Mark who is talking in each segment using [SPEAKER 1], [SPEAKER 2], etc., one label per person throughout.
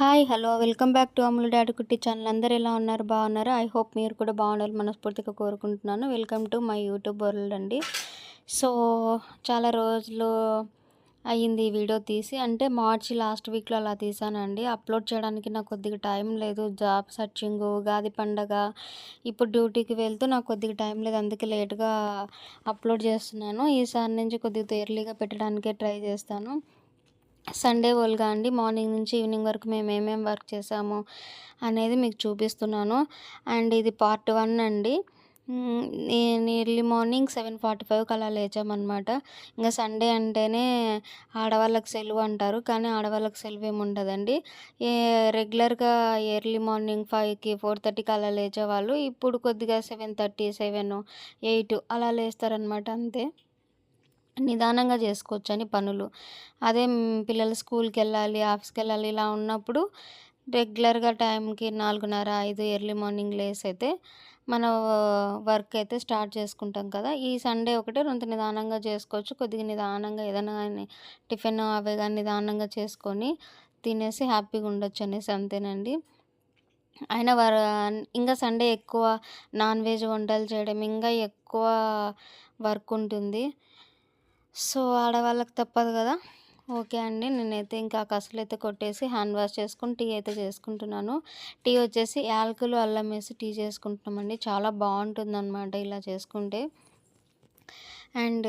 [SPEAKER 1] Hi hello. Welcome back to Ammulu daddy Kutti channel. అందరు ఎలా ఉన్నారు? బాగున్నారు? ఐ హోప్ మీరు కూడా బాగుండాలి మనస్ఫూర్తిగా కోరుకుంటున్నాను. Welcome to my YouTube world అండి. సో చాలా రోజులు అయ్యింది ఈ వీడియో తీసి. అంటే మార్చి లాస్ట్ వీక్లో అలా తీసానండి. అప్లోడ్ చేయడానికి నాకు కొద్దిగా టైం లేదు. జాబ్ సర్చింగ్ ఉగాది పండగ ఇప్పుడు డ్యూటీకి వెళ్తూ నాకు కొద్దిగా టైం లేదు. అందుకే లేట్గా అప్లోడ్ చేస్తున్నాను. ఈసారి నుంచి కొద్దిగా ఎర్లీగా పెట్టడానికే ట్రై చేస్తాను. సండే ఓల్గా అండి. మార్నింగ్ నుంచి ఈవినింగ్ వరకు మేము ఏమేమి వర్క్ చేసాము అనేది మీకు చూపిస్తున్నాను. అండ్ ఇది పార్ట్ వన్ అండి. నేను ఎర్లీ మార్నింగ్ సెవెన్ ఫార్టీ ఫైవ్కి అలా లేచామన్నమాట. ఇంకా సండే అంటేనే ఆడవాళ్ళకి సెలవు అంటారు కానీ ఆడవాళ్ళకి సెలవు ఏమి ఉండదండి. ఏ రెగ్యులర్గా ఎర్లీ మార్నింగ్ ఫైవ్కి ఫోర్ థర్టీకి అలా లేచేవాళ్ళు. ఇప్పుడు కొద్దిగా సెవెన్ థర్టీ సెవెన్ ఎయిట్ అలా లేస్తారనమాట అంతే. నిదానంగా చేసుకోవచ్చు అని పనులు. అదే పిల్లలు స్కూల్కి వెళ్ళాలి ఆఫీస్కి వెళ్ళాలి ఇలా ఉన్నప్పుడు రెగ్యులర్గా టైంకి నాలుగున్నర ఐదు ఎర్లీ మార్నింగ్ లేస్ అయితే మన వర్క్ అయితే స్టార్ట్ చేసుకుంటాం కదా. ఈ సండే ఒకటే రొంత నిదానంగా చేసుకోవచ్చు. కొద్దిగా నిదానంగా ఏదైనా కానీ టిఫిన్ అవే కానీ నిదానంగా చేసుకొని తినేసి హ్యాపీగా ఉండొచ్చు అనేసి అంతేనండి. అయినా వారు ఇంకా సండే ఎక్కువ నాన్ వెజ్ వంటలు చేయడం ఇంకా ఎక్కువ వర్క్ ఉంటుంది. సో ఆడవాళ్ళకి తప్పదు కదా? ఓకే అండి. నేనైతే ఇంకా కసులు అయితే కొట్టేసి హ్యాండ్ వాష్ చేసుకుని టీ అయితే చేసుకుంటున్నాను. టీ వచ్చేసి యాలకులు అల్లం వేసి టీ చేసుకుంటున్నామండి. చాలా బాగుంటుంది అనమాట ఇలా చేసుకుంటే. అండ్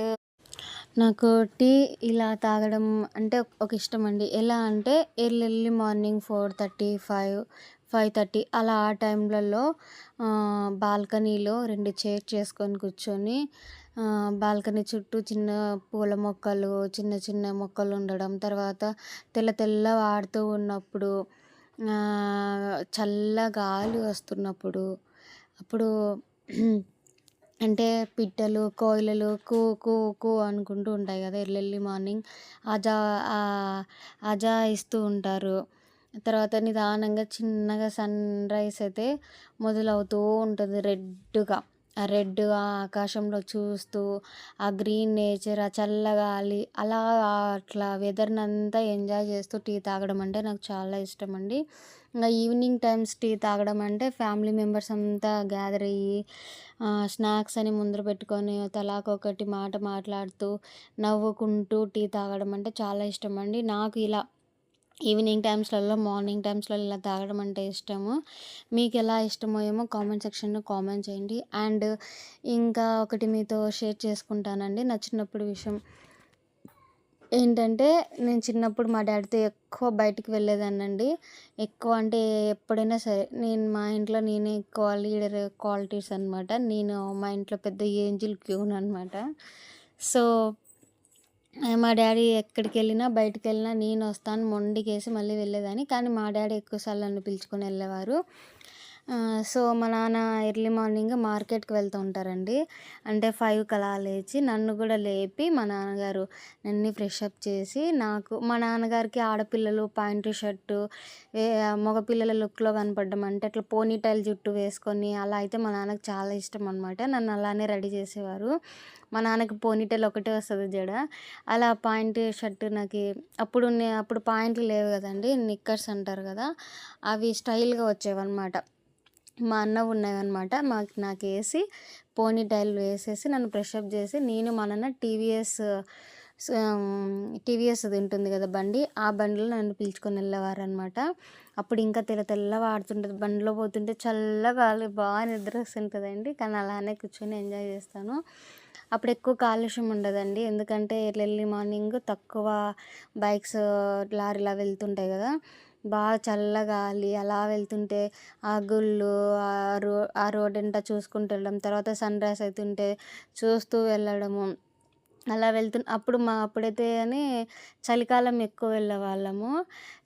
[SPEAKER 1] నాకు టీ ఇలా తాగడం అంటే ఒక ఇష్టం అండి. ఎలా అంటే early early morning four thirty five five thirty అలా ఆ టైంలలో బాల్కనీలో రెండు చైర్ చేసుకొని కూర్చొని బాల్కనీ చుట్టూ చిన్న పూల మొక్కలు చిన్న చిన్న మొక్కలు ఉండడం తర్వాత తెల్ల తెల్ల వాడుతూ ఉన్నప్పుడు చల్ల గాలి వస్తున్నప్పుడు అప్పుడు అంటే పిట్టలు కోయిలలు కూ కూ కూ అనుకుంటూ ఉంటాయి కదా ఎర్లీ ఎర్లీ మార్నింగ్ అజా అజా ఇస్తూ ఉంటారు. తర్వాత నిదానంగా చిన్నగా సన్ రైజ్ అయితే మొదలవుతూ ఉంటుంది రెడ్గా. ఆ రెడ్గా ఆకాశంలో చూస్తూ ఆ గ్రీన్ నేచర్ ఆ చల్లగాలి అలా అట్లా వెదర్ని అంతా ఎంజాయ్ చేస్తూ టీ తాగడం అంటే నాకు చాలా ఇష్టం అండి. ఇంకా ఈవినింగ్ టైమ్స్ టీ తాగడం అంటే ఫ్యామిలీ మెంబర్స్ అంతా గ్యాదర్ అయ్యి స్నాక్స్ అని ముందర పెట్టుకొని తలాకొకటి మాట మాట్లాడుతూ నవ్వుకుంటూ టీ తాగడం అంటే చాలా ఇష్టం అండి. నాకు ఇలా ఈవినింగ్ టైమ్స్లలో మార్నింగ్ టైమ్స్లో ఇలా తాగడం అంటే ఇష్టము. మీకు ఎలా ఇష్టమో ఏమో కామెంట్ సెక్షన్లో కామెంట్ చేయండి. అండ్ ఇంకా ఒకటి మీతో షేర్ చేసుకుంటానండి. నచ్చినప్పుడు విషయం ఏంటంటే నేను చిన్నప్పుడు మా డాడీతో ఎక్కువ బయటికి వెళ్ళేదానండి ఎక్కువ అంటే ఎప్పుడైనా సరే నేను మా ఇంట్లో నేనే ఎక్కువ లీడర్ క్వాలిటీస్ అనమాట నేను మా ఇంట్లో పెద్ద ఏంజిల్ క్యూన్ అనమాట సో మా డాడీ ఎక్కడికి వెళ్ళినా బయటకు వెళ్ళినా నేను వస్తాను మొండికేసి మళ్ళీ వెళ్ళేదాన్ని. కానీ మా డాడీ ఎక్కువసార్లు నన్ను పిలుచుకొని వెళ్ళేవారు. సో మా నాన్న ఎర్లీ మార్నింగ్ మార్కెట్కి వెళ్తూ ఉంటారండి. అంటే ఫైవ్కి అలా లేచి నన్ను కూడా లేపి మా నాన్నగారు నన్ను ఫ్రెష్ అప్ చేసి నాకు మా నాన్నగారికి ఆడపిల్లలు ప్యాంటు షర్టు మగపిల్లల లుక్లో కనపడడం అంటే అట్లా పోనీటైల్ జుట్టు వేసుకొని అలా అయితే మా నాన్నకి చాలా ఇష్టం అనమాట నన్ను అలానే రెడీ చేసేవారు. మా నాన్నకి పోనీటైల్ ఒకటే వస్తుంది జడ. అలా పాయింట్ షర్ట్ నాకు అప్పుడు అప్పుడు పాయింట్లు లేవు కదండి నిక్కర్స్ అంటారు కదా అవి స్టైల్గా వచ్చేవన్నమాట. మా అన్న ఉన్నాయన్నమాట మాకు నాకు వేసి పోనీ టైల్ వేసేసి నన్ను ప్రెషప్ చేసి నేను మా నాన్న టీవీఎస్ టీవీఎస్ ఉంటుంది కదా బండి ఆ బండిలో నన్ను పిలుచుకొని వెళ్ళేవారు అనమాట అప్పుడు ఇంకా తెల్ల తెల్ల వాడుతుంటుంది బండిలో పోతుంటే చల్లగా బాగా నిద్ర వస్తుంటుందండి. కానీ అలానే కూర్చొని ఎంజాయ్ చేస్తాను. అప్పుడు ఎక్కువ కాలుష్యం ఉండదండి. ఎందుకంటే ఎర్లీ మార్నింగ్ తక్కువ బైక్స్ లారీలా వెళ్తుంటాయి కదా. బాగా చల్లగాలి అలా వెళ్తుంటే ఆ గుళ్ళు ఆ రో ఆ రోడ్ అంతా చూసుకుంటూ వెళ్ళడం తర్వాత సన్ రైజ్ అవుతుంటే చూస్తూ వెళ్ళడము. అలా వెళ్తు అప్పుడు మా అప్పుడైతే కానీ చలికాలం ఎక్కువ వెళ్ళేవాళ్ళము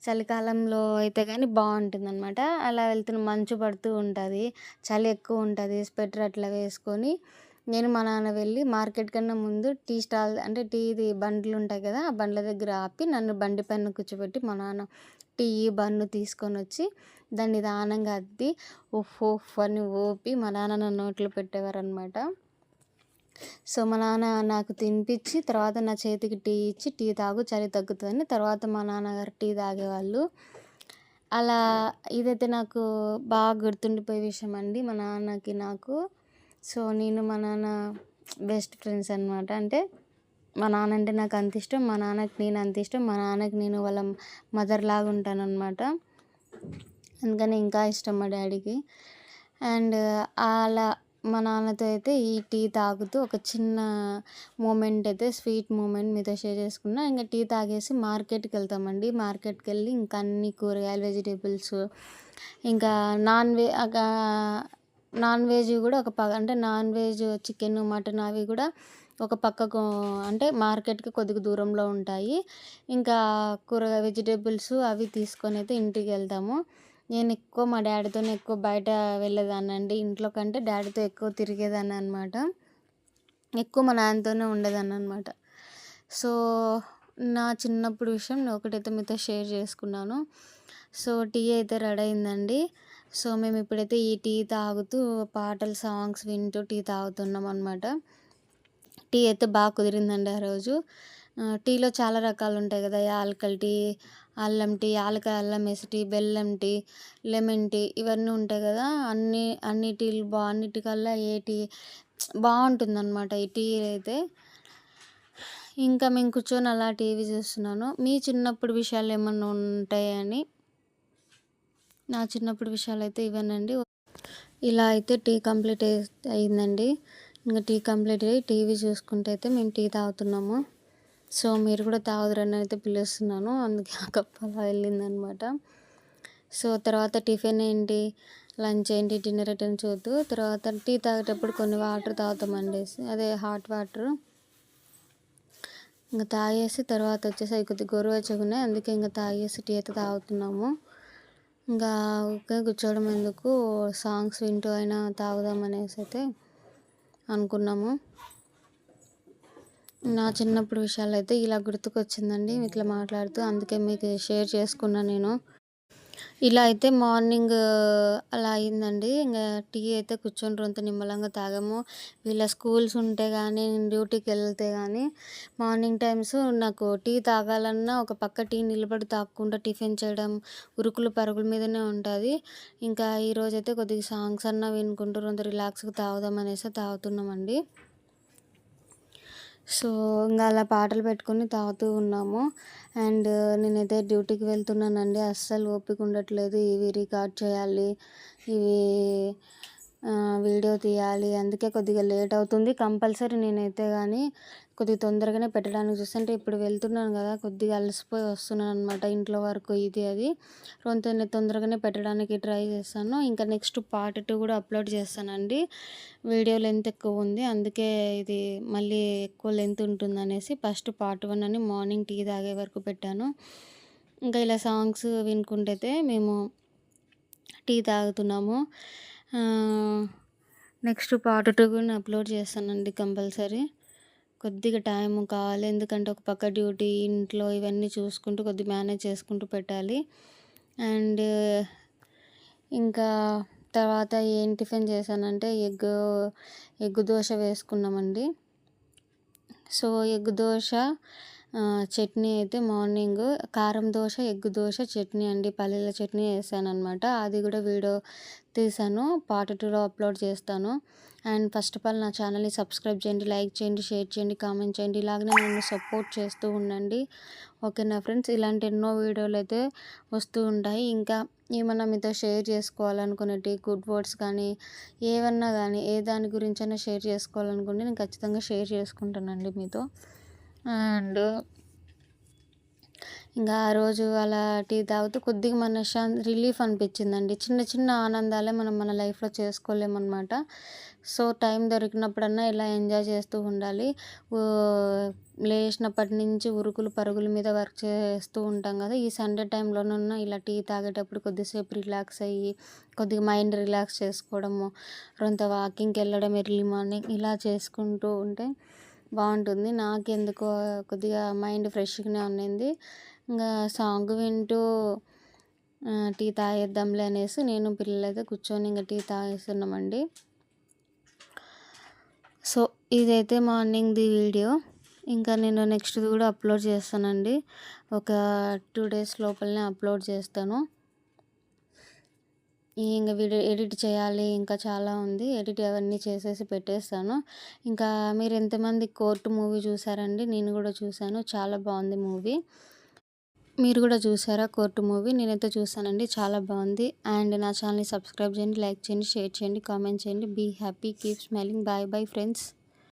[SPEAKER 1] చలికాలంలో అయితే కానీ బాగుంటుంది అనమాట అలా వెళ్తున్న మంచు పడుతూ ఉంటుంది. చలి ఎక్కువ ఉంటుంది. స్వెటర్ అట్లా వేసుకొని నేను మా నాన్న వెళ్ళి మార్కెట్ కన్నా ముందు టీ స్టాల్ అంటే టీది బండ్లు ఉంటాయి కదా ఆ బండ్ల దగ్గర ఆపి నన్ను బండి పైన కూర్చోబెట్టి మా నాన్న టీ బన్ను తీసుకొని వచ్చి దాన్ని నిదానంగా అద్ది. ఉఫ్ ఉఫ్ అని ఊపి మా నాన్న నా నోట్లో పెట్టేవారనమాట సో మా నాన్న నాకు తినిపించి తర్వాత నా చేతికి టీ ఇచ్చి టీ తాగు చలి తగ్గుతుందని తర్వాత మా నాన్నగారు టీ తాగేవాళ్ళు. అలా ఇదైతే నాకు బాగా గుర్తుండిపోయే విషయం అండి మా నాన్నకి నాకు. సో నేను మా నాన్న బెస్ట్ ఫ్రెండ్స్ అనమాట అంటే మా నాన్న అంటే నాకు అంత ఇష్టం మా నాన్నకి నేను అంత ఇష్టం మా నాన్నకి నేను వాళ్ళ మదర్ లాగా ఉంటాను అనమాట అందుకని ఇంకా ఇష్టం మా డాడీకి. అండ్ అలా మా నాన్నతో అయితే ఈ టీ తాగుతూ ఒక చిన్న మూమెంట్ అయితే స్వీట్ మూమెంట్ మీతో షేర్ చేసుకున్నా. ఇంకా టీ తాగేసి మార్కెట్కి వెళ్తామండి. మార్కెట్కి వెళ్ళి ఇంకా అన్ని కూరగాయలు వెజిటేబుల్స్ ఇంకా నాన్ వెజ్ నాన్ వెజ్ కూడా ఒక ప అంటే నాన్ వెజ్ చికెన్ మటన్ అవి కూడా ఒక పక్కకు అంటే మార్కెట్కి కొద్దిగా దూరంలో ఉంటాయి. ఇంకా కూరగాయ వెజిటేబుల్స్ అవి తీసుకొని అయితే ఇంటికి వెళ్తాము. నేను ఎక్కువ మా డాడీతో ఎక్కువ బయట వెళ్ళేదాన్ని అండి ఇంట్లో కంటే డాడీతో ఎక్కువ తిరిగేదాన్ని అనమాట ఎక్కువ మా నాన్నతోనే ఉండేదాన్ని అనమాట సో నా చిన్నప్పుడు విషయం నేను ఒకటైతే మీతో షేర్ చేసుకున్నాను. సో టీ అయితే రెడీ అయిందండి. సో మేము ఇప్పుడైతే ఈ టీ తాగుతూ పాటలు సాంగ్స్ వింటూ టీ తాగుతున్నాం అనమాట టీ అయితే బాగా కుదిరిందండి ఆ రోజు. టీలో చాలా రకాలు ఉంటాయి కదా యాలకల్ టీ అల్లం టీ యాలక అల్లం వేసి టీ బెల్లం టీ లెమన్ టీ ఇవన్నీ ఉంటాయి కదా అన్ని అన్ని టీలు బా అన్నిటికల్లా ఏ టీ బాగుంటుంది అనమాట ఈ టీ అయితే. ఇంకా మేము కూర్చొని అలా టీవీ చూస్తున్నాను. మీ చిన్నప్పుడు విషయాలు ఏమన్నా ఉంటాయని? నా చిన్నప్పుడు విషయాలు అయితే ఇవేనండి. ఇలా అయితే టీ కంప్లీట్ అయిందండి. ఇంకా టీ కంప్లీట్ అయ్యి టీవీ చూసుకుంటే అయితే మేము టీ తాగుతున్నాము. సో మీరు కూడా తాగుదురని అయితే పిలుస్తున్నాను. అందుకే ఆ కప్ అలా వెళ్ళిందనమాట. సో తర్వాత టిఫిన్ ఏంటి? లంచ్ ఏంటి? డిన్నర్ ఏంటి చూద్దు. తర్వాత టీ తాగేటప్పుడు కొన్ని వాటర్ తాగుతామండి. అదే హాట్ వాటర్. ఇంకా తాగేసి తర్వాత వచ్చేసి కొద్దిగా గోరువెచ్చగున్నాయి అందుకే ఇంకా తాగేసి టీ అయితే తాగుతున్నాము. ఇంకా కూర్చోవడం ఎందుకు? సాంగ్స్ వింటూ అయినా తాగుదాం అనేసి అయితే అనుకున్నాము. నా చిన్నప్పుడు విషయాలు అయితే ఇలా గుర్తుకొచ్చిందండి. ఇట్లా మాట్లాడుతూ అందుకే మీకు షేర్ చేసుకున్నాను నేను. ఇలా అయితే మార్నింగ్ అలా అయిందండి. ఇంకా టీ అయితే కూర్చొని రొంత నిమ్మలంగా తాగాము. వీళ్ళ స్కూల్స్ ఉంటే కానీ డ్యూటీకి వెళ్తే కానీ మార్నింగ్ టైమ్స్ నాకు టీ తాగాలన్నా ఒక పక్క టీ నిలబడి తాగకుండా టిఫిన్ చేయడం ఉరుకులు పరుగుల మీదనే ఉంటుంది. ఇంకా ఈరోజైతే అయితే కొద్దిగా సాంగ్స్ అన్నా వినుకుంటూ రొంత రిలాక్స్గా తాగుదాం అనేసి తాగుతున్నామండి. సో ఇంకా అలా పాటలు పెట్టుకొని తాగుతూ ఉన్నాము. అండ్ నేనైతే డ్యూటీకి వెళ్తున్నానండి. అస్సలు ఓపిక ఉండట్లేదు. ఇవి రికార్డ్ చేయాలి. ఇవి వీడియో తీయాలి. అందుకే కొద్దిగా లేట్ అవుతుంది. కంపల్సరీ నేనైతే కానీ కొద్దిగా తొందరగానే పెట్టడానికి చూస్తుంటే ఇప్పుడు వెళ్తున్నాను కదా కొద్దిగా అలసిపోయి వస్తున్నాను అనమాట ఇంట్లో వరకు ఇది అది. కొంత తొందరగానే పెట్టడానికి ట్రై చేస్తాను. ఇంకా నెక్స్ట్ పార్ట్ టూ కూడా అప్లోడ్ చేస్తానండి. వీడియో లెంత్ ఎక్కువ ఉంది అందుకే ఇది మళ్ళీ ఎక్కువ లెంత్ ఉంటుంది అనేసి ఫస్ట్ పార్ట్ వన్ అని మార్నింగ్ టీ తాగే వరకు పెట్టాను. ఇంకా ఇలా సాంగ్స్ వినుకుంటే మేము టీ తాగుతున్నాము. నెక్స్ట్ పార్ట్ టూ కూడా అప్లోడ్ చేస్తానండి కంపల్సరీ. కొద్దిగా టైం కావాలి. ఎందుకంటే ఒక పక్క డ్యూటీ ఇంట్లో ఇవన్నీ చూసుకుంటూ కొద్దిగా మేనేజ్ చేసుకుంటూ పెట్టాలి. అండ్ ఇంకా తర్వాత ఏం టిఫిన్ చేశానంటే ఎగ్ ఎగ్ దోశ వేసుకున్నామండి. సో ఎగ్ దోశ చట్నీ అయితే మార్నింగ్. కారం దోశ ఎగ్ దోశ చట్నీ అండి. పల్లీల చట్నీ వేసాను అనమాట అది కూడా వీడియో తీసాను పార్ట్ టూలో అప్లోడ్ చేస్తాను. అండ్ ఫస్ట్ ఆఫ్ ఆల్ నా ఛానల్ని సబ్స్క్రైబ్ చేయండి లైక్ చేయండి షేర్ చేయండి కామెంట్ చేయండి. ఇలాగనే నన్ను సపోర్ట్ చేస్తూ ఉండండి. ఓకే నా ఫ్రెండ్స్? ఇలాంటి ఎన్నో వీడియోలు అయితే వస్తూ ఉంటాయి. ఇంకా ఏమన్నా మీతో షేర్ చేసుకోవాలనుకునేటి గుడ్ వర్డ్స్ కానీ ఏమన్నా కానీ ఏ దాని గురించైనా షేర్ చేసుకోవాలనుకుంటే నేను ఖచ్చితంగా షేర్ చేసుకుంటానండి మీతో. అండ్ ఇంకా ఆ రోజు అలా టీ తాగుతూ కొద్దిగా మన రిలీఫ్ అనిపించిందండి. చిన్న చిన్న ఆనందాలే మనం మన లైఫ్లో చేసుకోలేమన్నమాట. సో టైం దొరికినప్పుడన్నా ఇలా ఎంజాయ్ చేస్తూ ఉండాలి. లేచినప్పటి నుంచి ఉరుకులు పరుగుల మీద వర్క్ చేస్తూ ఉంటాం కదా ఈ సండే టైంలోనన్నా ఇలా టీ తాగేటప్పుడు కొద్దిసేపు రిలాక్స్ అయ్యి కొద్దిగా మైండ్ రిలాక్స్ చేసుకోవడము కొంత వాకింగ్కి వెళ్ళడం ఎర్లీ మార్నింగ్ ఇలా చేసుకుంటూ ఉంటే బాగుంటుంది. నాకు ఎందుకో కొద్దిగా మైండ్ ఫ్రెష్గానే ఉన్నింది. ఇంకా సాంగ్ వింటూ టీ తాగేద్దాంలే అనేసి నేను పిల్లలైతే కూర్చొని ఇంకా టీ తాగేస్తున్నామండి. సో ఇదైతే మార్నింగ్ది వీడియో. ఇంకా నేను నెక్స్ట్ది కూడా అప్లోడ్ చేస్తానండి. ఒక టూ డేస్ లోపలనే అప్లోడ్ చేస్తాను. ఇంకా వీడియో ఎడిట్ చేయాలి ఇంకా చాలా ఉంది. ఎడిట్ అవన్నీ చేసేసి పెట్టేస్తాను. ఇంకా మీరు ఎంతమంది కోర్టు మూవీ చూసారండి? నేను కూడా చూశాను చాలా బాగుంది మూవీ. మీరు కూడా చూసారా కోర్టు మూవీ? నేనైతే చూసానండి. చాలా బాగుంది. అండ్ నా ఛానల్ని సబ్స్క్రైబ్ చేయండి లైక్ చేయండి షేర్ చేయండి కామెంట్ చేయండి. Be happy. Keep smiling. Bye bye friends.